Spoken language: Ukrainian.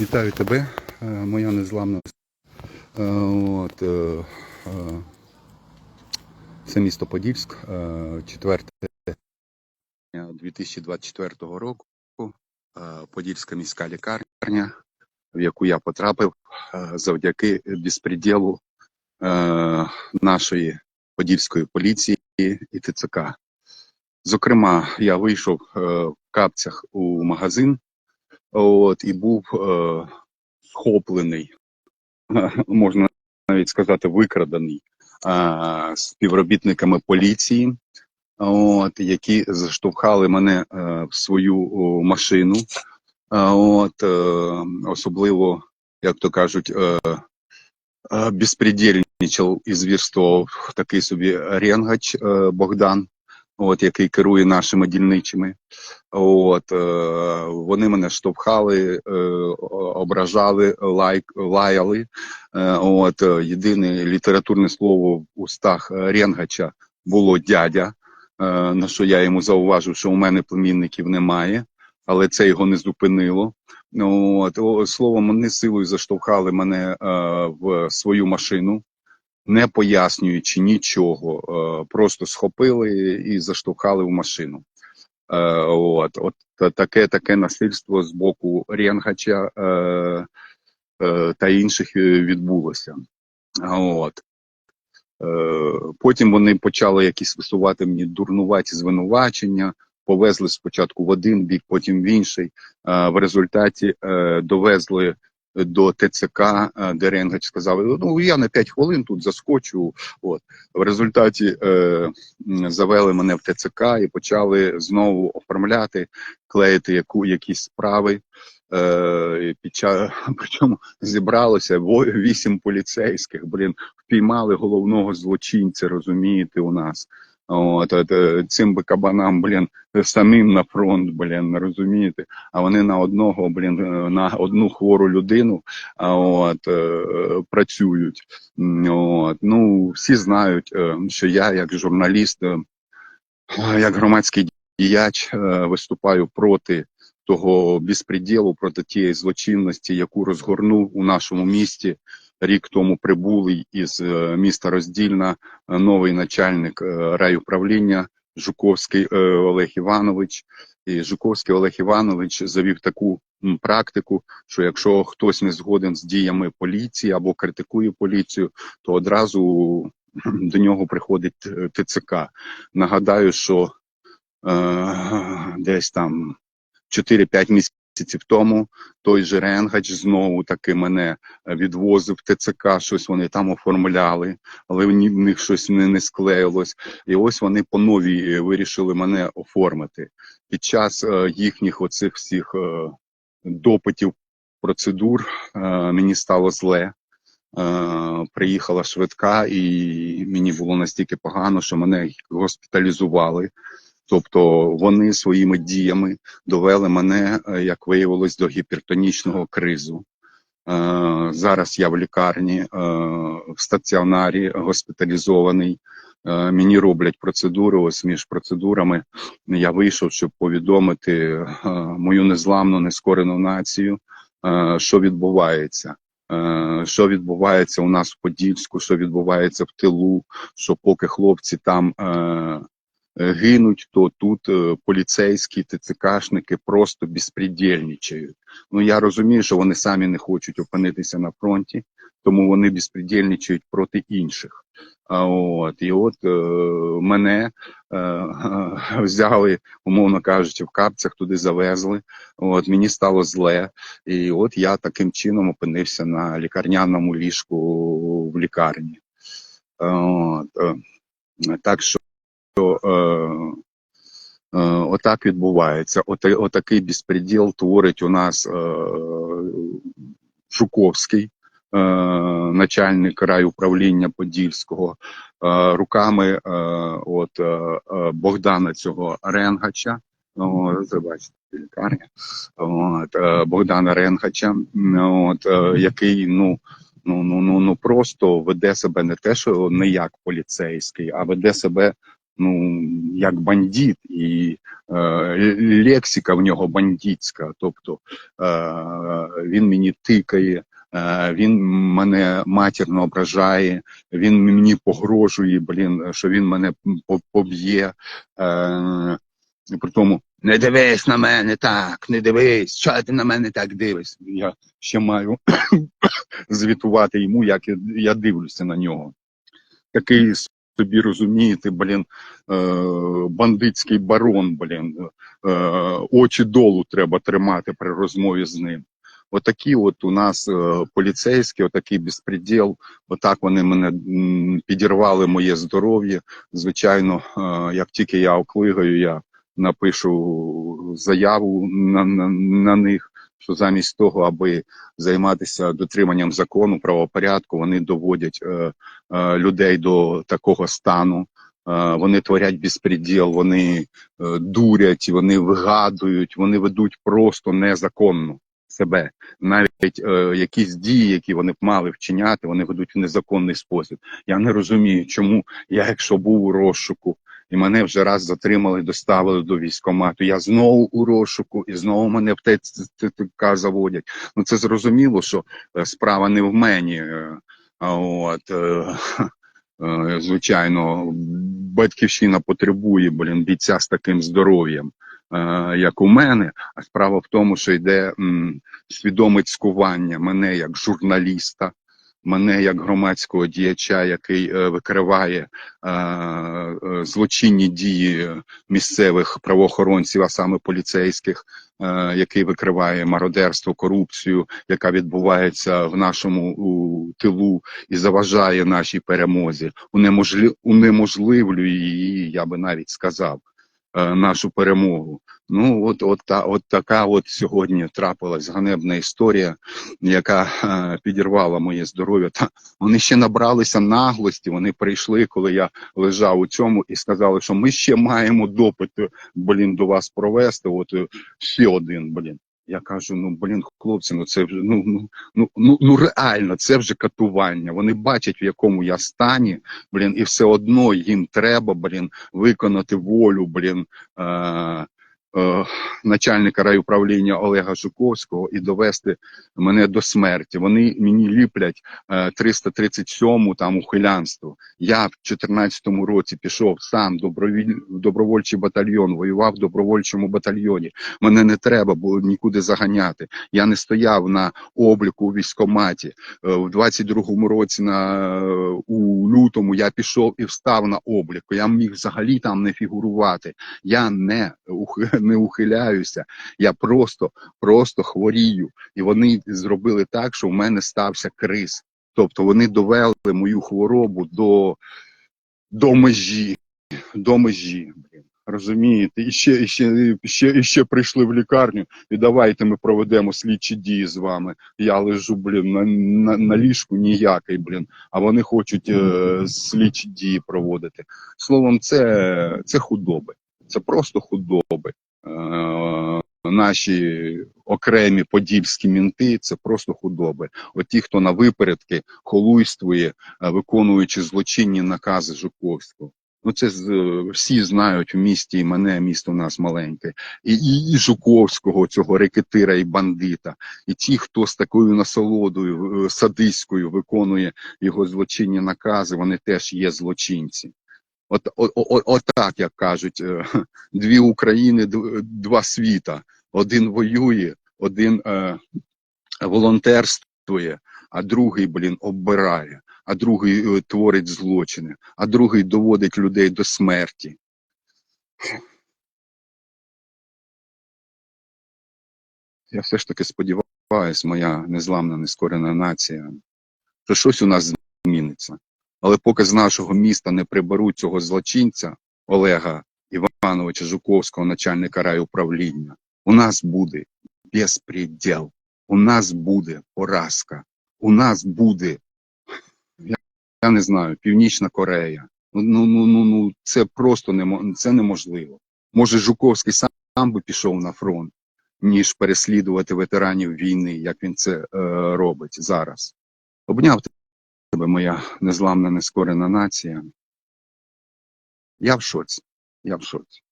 Вітаю тебе, е, моя незламна. Е, От, е, це місто Подільськ, е, 4 2024 року. Подільська міська лікарня, в яку я потрапив завдяки безпреділу нашої подільської поліції і ТЦК. Зокрема, я вийшов в капцях у магазин от, і був е, схоплений, можна навіть сказати, викраданий е, співробітниками поліції, от, які заштовхали мене е, в свою о, машину. От, е, особливо, як то кажуть, е, е, безпредельничав і звірствував такий собі ренгач е, Богдан, от, який керує нашими дільничими. От, е, вони мене штовхали, е, ображали, лайк, лаяли. Е, от, е, єдине літературне слово в устах Ренгача було дядя, е, на що я йому зауважив, що у мене племінників немає, але це його не зупинило. Ну, От, словом, вони силою заштовхали мене е, в свою машину, не пояснюючи нічого, е, просто схопили і заштовхали в машину. Е, от, от таке таке насильство з боку Ренгача е, та інших відбулося. От. Потім вони почали якісь висувати мені дурнуваті звинувачення, повезли спочатку в один бік, потім в інший. В результаті довезли до ТЦК, е, де Ренгач сказав: ну я на 5 хвилин тут заскочу. От. В результаті е, завели мене в ТЦК і почали знову оформляти, клеїти яку, якісь справи. Е, під час, причому зібралося вісім поліцейських, блін, впіймали головного злочинця, розумієте, у нас. От, от е, цим би кабанам, блін, самим на фронт, блін, розумієте, а вони на одного, блін, е, на одну хвору людину от, е, працюють. От, ну, всі знають, що я, як журналіст, як громадський діяч, виступаю проти того безпреділу, проти тієї злочинності, яку розгорнув у нашому місті рік тому прибулий із е, міста Роздільна е, новий начальник е, райуправління Жуковський Олег Іванович. І Жуковський Олег Іванович завів таку практику, що якщо хтось не згоден з діями поліції або критикує поліцію, то одразу до нього приходить ТЦК. Нагадаю, що е, десь там 4-5 місяців тому той же Ренгач знову таки мене е, відвозив ТЦК, щось вони там оформляли, але в них щось не, не склеїлось. І ось вони по новій е, вирішили мене оформити. Під час е, їхніх оцих всіх допитів, процедур мені стало зле. Приїхала швидка, і мені було настільки погано, що мене госпіталізували. Тобто вони своїми діями довели мене, е, як виявилось, до гіпертонічного кризу. Е, зараз я в лікарні, е, в стаціонарі госпіталізований. Мені роблять процедури. Ось між процедурами я вийшов, щоб повідомити мою незламну, нескорену націю, що відбувається. Що відбувається у нас в Подільську, що відбувається в тилу, що поки хлопці там гинуть, то тут е, поліцейські ТЦКшники просто безпредельничають. Ну я розумію, що вони самі не хочуть опинитися на фронті, тому вони безпредельничають проти інших. А от і от е, мене е, взяли, умовно кажучи, в капцях туди завезли. От мені стало зле, і от я таким чином опинився на лікарняному ліжку в лікарні. От, е, так що е, е, отак відбувається. От, отакий безпреділ творить у нас е, Жуковський, е, начальник райуправління Подільського, е, руками е, от, е, е, Богдана цього Ренгача. Це бачите, лікарня. От, е, Богдана Ренгача, от, е, який ну, ну, ну, ну, ну просто веде себе не те, що не як поліцейський, а веде себе ну, як бандит, і е, лексика в нього бандитська. Тобто е, він мені тикає, е, він мене матірно ображає, він мені погрожує, блін, що він мене поб'є. Е, при тому не дивись на мене так, не дивись, що ти на мене так дивишся. Я ще маю звітувати йому, як я, дивлюся на нього. Такий собі розумієте, блін, е, бандитський барон, блін, е, очі долу треба тримати при розмові з ним. Отакі от у нас е, поліцейські, отакий безпреділ, отак вони мене підірвали моє здоров'я. Звичайно, як тільки я оклигаю, я напишу заяву на, на, на них, що замість того, аби займатися дотриманням закону, правопорядку, вони доводять е, е, людей до такого стану. Е, Вони творять безпреділ, вони е, дурять, вони вигадують, вони ведуть просто незаконно себе. Навіть е, якісь дії, які вони б мали вчиняти, вони ведуть в незаконний спосіб. Я не розумію, чому я, якщо був у розшуку, і мене вже раз затримали, доставили до військкомату. Я знову у розшуку, і знову мене в ТЦК заводять. Ну це зрозуміло, що е, справа не в мені. е, От, е, звичайно, батьківщина потребує блін, бійця з таким здоров'ям, як у мене. А справа в тому, що йде м, свідоме цькування мене як журналіста, мене як громадського діяча, який е, викриває е, е, злочинні дії місцевих правоохоронців, а саме поліцейських, який викриває мародерство, корупцію, яка відбувається в нашому тилу і заважає нашій перемозі, унеможливлює її, я би навіть сказав, нашу перемогу. Ну от, от, та, от така от сьогодні трапилась ганебна історія, яка е, підірвала моє здоров'я. Та вони ще набралися наглості. Вони прийшли, коли я лежав у цьому, і сказали, що ми ще маємо допит, е, блін, до вас провести. От е, ще один, блін. Я кажу: ну блін, хлопці, ну це вже ну ну ну ну ну реально, це вже катування. Вони бачать, в якому я стані, блін, і все одно їм треба, блін, виконати волю, блін. Е- начальника райуправління Олега Жуковського і довести мене до смерті. Вони мені ліплять е, 337 там ухилянство. Я в 14-му році пішов сам добровіль... в добровольчий батальйон, воював в добровольчому батальйоні. Мене не треба було нікуди заганяти. Я не стояв на обліку у військкоматі. Е, в 22-му році на у лютому я пішов і встав на обліку. Я міг взагалі там не фігурувати. Я не ух- не ухиляюся. Я просто, просто хворію. І вони зробили так, що в мене стався криз. Тобто вони довели мою хворобу до, до межі, до межі. Розумієте, і ще, і ще, і ще, і ще прийшли в лікарню, і давайте ми проведемо слідчі дії з вами. Я лежу, блін, на, на, на ліжку ніякий, блін, а вони хочуть е, слідчі дії проводити. Словом, це, це худоби. Це просто худоби. Е, наші окремі подільські мінти це просто худоби. От ті, хто на випередки холуйствує, е, виконуючи злочинні накази Жуковського. Ну, це е, всі знають в місті і мене, місто у нас маленьке, і, і, і Жуковського, цього рекетира і бандита, і ті, хто з такою насолодою садиською виконує його злочинні накази, вони теж є злочинці. От, от, от, от так, як кажуть, е, дві України, два світа. Один воює, один е, волонтерствує, а другий, блін, оббирає, а другий е, творить злочини, а другий доводить людей до смерті. Я все ж таки сподіваюся, моя незламна, нескорена нація, що щось у нас зміниться. Але поки з нашого міста не приберуть цього злочинця Олега Івановича Жуковського, начальника райуправління, у нас буде безпреділ, у нас буде поразка, у нас буде, я, я не знаю, Північна Корея. Ну, ну, ну, ну, ну це просто немо, це неможливо. Може, Жуковський сам, сам би пішов на фронт, ніж переслідувати ветеранів війни, як він це е, робить зараз. Обняв тебе, моя незламна, нескорена нація. Я в шоці. Я в шоці.